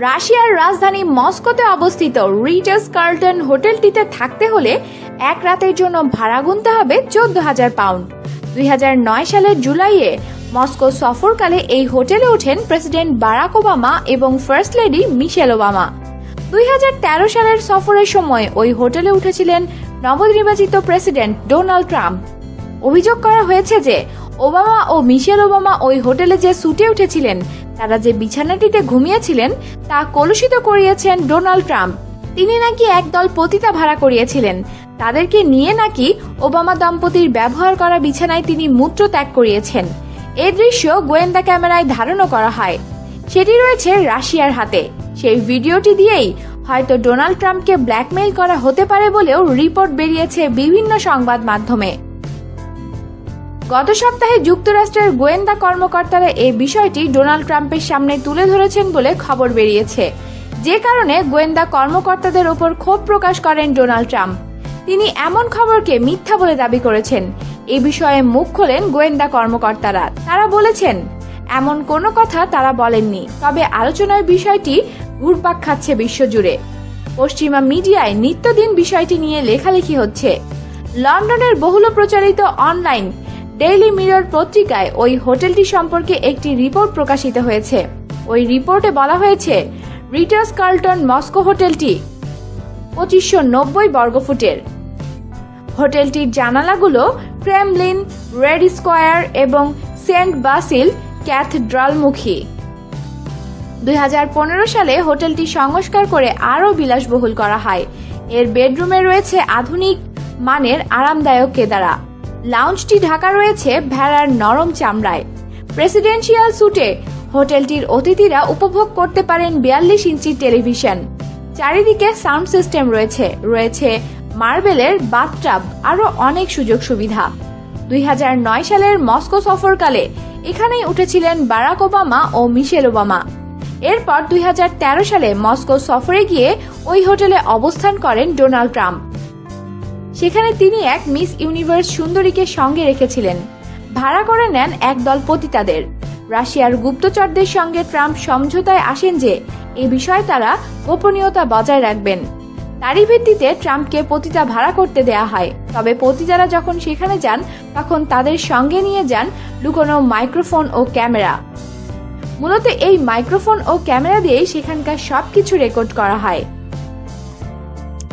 রাশিয়ার রাজধানী মস্কোতে অবস্থিত রিটাস কার্লটন হোটেলটিতে থাকতে হলে এক রাতের জন্য ভাড়া গুনতে হবে চোদ্দ হাজার পাউন্ড। দুই হাজার নয় সালের জুলাইয়ে মস্কো সফরকালে এই হোটেলে ওঠেন প্রেসিডেন্ট বারাক ওবামা এবং ফার্স্ট লেডি মিশেল ওবামা। দুই হাজার তেরো সালের সফরের সময় ওই হোটেলে উঠেছিলেন নবনির্বাচিত প্রেসিডেন্ট ডোনাল্ড ট্রাম্প। অভিযোগ করা হয়েছে যে ওবামা ও মিশেল ওবামা ওই হোটেলে যে সুটে উঠেছিলেন তারা যে বিছানাটিতে ঘুমিয়েছিলেন, তা কলুষিত করিয়েছেন ডোনাল্ড ট্রাম্প। তিনি নাকি একদল পতিতা ভাড়া করিয়েছিলেন। তাদেরকে নিয়ে নাকি ওবামা দম্পতির ব্যবহার করা বিছানায় তিনি মূত্র ত্যাগ করিয়েছেন। এ দৃশ্য গোয়েন্দা ক্যামেরায় ধারণও করা হয়। সেটি রয়েছে রাশিয়ার হাতে। সেই ভিডিওটি দিয়েই হয়তো ডোনাল্ড ট্রাম্পকে ব্ল্যাকমেইল করা হতে পারে বলেও রিপোর্ট বেরিয়েছে বিভিন্ন সংবাদ মাধ্যমে। গত সপ্তাহে যুক্তরাষ্ট্রের গোয়েন্দা কর্মকর্তারা এই বিষয়টি ডোনাল্ড ট্রাম্পের সামনে তুলে ধরেছেন বলে খবর বেরিয়েছে। যে কারণে গোয়েন্দা কর্মকর্তাদের ওপর ক্ষোভ প্রকাশ করেন ডোনাল্ড ট্রাম্প। তিনি এমন খবরকে মিথ্যা বলে দাবি করেছেন। এ বিষয়ে মুখ খোলেন গোয়েন্দা কর্মকর্তারা। তারা বলেছেন, এমন কোনো কথা তারা বলেননি। তবে আলোচনার বিষয়টি ঘুরপাক খাচ্ছে বিশ্বজুড়ে। পশ্চিমা মিডিয়ায় নিত্যদিন বিষয়টি নিয়ে লেখালেখি হচ্ছে। লন্ডনের বহুল প্রচারিত অনলাইন ডেইলি মিরর পত্রিকায় ওই হোটেলটি সম্পর্কে একটি রিপোর্ট প্রকাশিত হয়েছে। ওই রিপোর্টে বলা হয়েছে, রিটার্স কার্লটন মস্কো হোটেলটি পঁচিশশো নব্বই বর্গফুটের। হোটেলটির জানালাগুলো ক্রেমলিন, রেড স্কোয়ার এবং সেন্ট বাসিল ক্যাথড্রালমুখী। দুই সালে হোটেলটি সংস্কার করে আরও বিলাসবহুল করা হয়। এর বেডরুমে রয়েছে আধুনিক মানের আরামদায়ক কেদারা। লাউঞ্জটি ঢাকা রয়েছে ভেড়ার নরম চামড়ায়। প্রেসিডেন্সিয়াল স্যুটে হোটেলটির অতিথিরা উপভোগ করতে পারেন বিয়াল্লিশ ইঞ্চি টেলিভিশন। চারিদিকে সাউন্ড সিস্টেম রয়েছে। রয়েছে মার্বেলের বাথটাব, আরও অনেক সুযোগ সুবিধা। দুই হাজার নয় সালের মস্কো সফরকালে এখানেই উঠেছিলেন বারাক ওবামা ও মিশেল ওবামা। এরপর দুই হাজার তেরো সালে মস্কো সফরে গিয়ে ওই হোটেলে অবস্থান করেন ডোনাল্ড ট্রাম্প। সেখানে তিনি এক মিস ইউনিভার্স সুন্দরীকে সঙ্গে রেখেছিলেন। ভাড়া করে নেন একদল পতিতাদের। রাশিয়ার গুপ্তচরদের সঙ্গে ট্রাম্প সমঝোতায় আসেন যে, এ বিষয়ে তারা গোপনীয়তা বজায় রাখবেন। তারই ভিত্তিতে ট্রাম্পকে পতিতা ভাড়া করতে দেয়া হয়। তবে পতিতারা যখন সেখানে যান, তখন তাদের সঙ্গে নিয়ে যান লুকোনো মাইক্রোফোন ও ক্যামেরা। মূলত এই মাইক্রোফোন ও ক্যামেরা দিয়েই সেখানকার সবকিছু রেকর্ড করা হয়।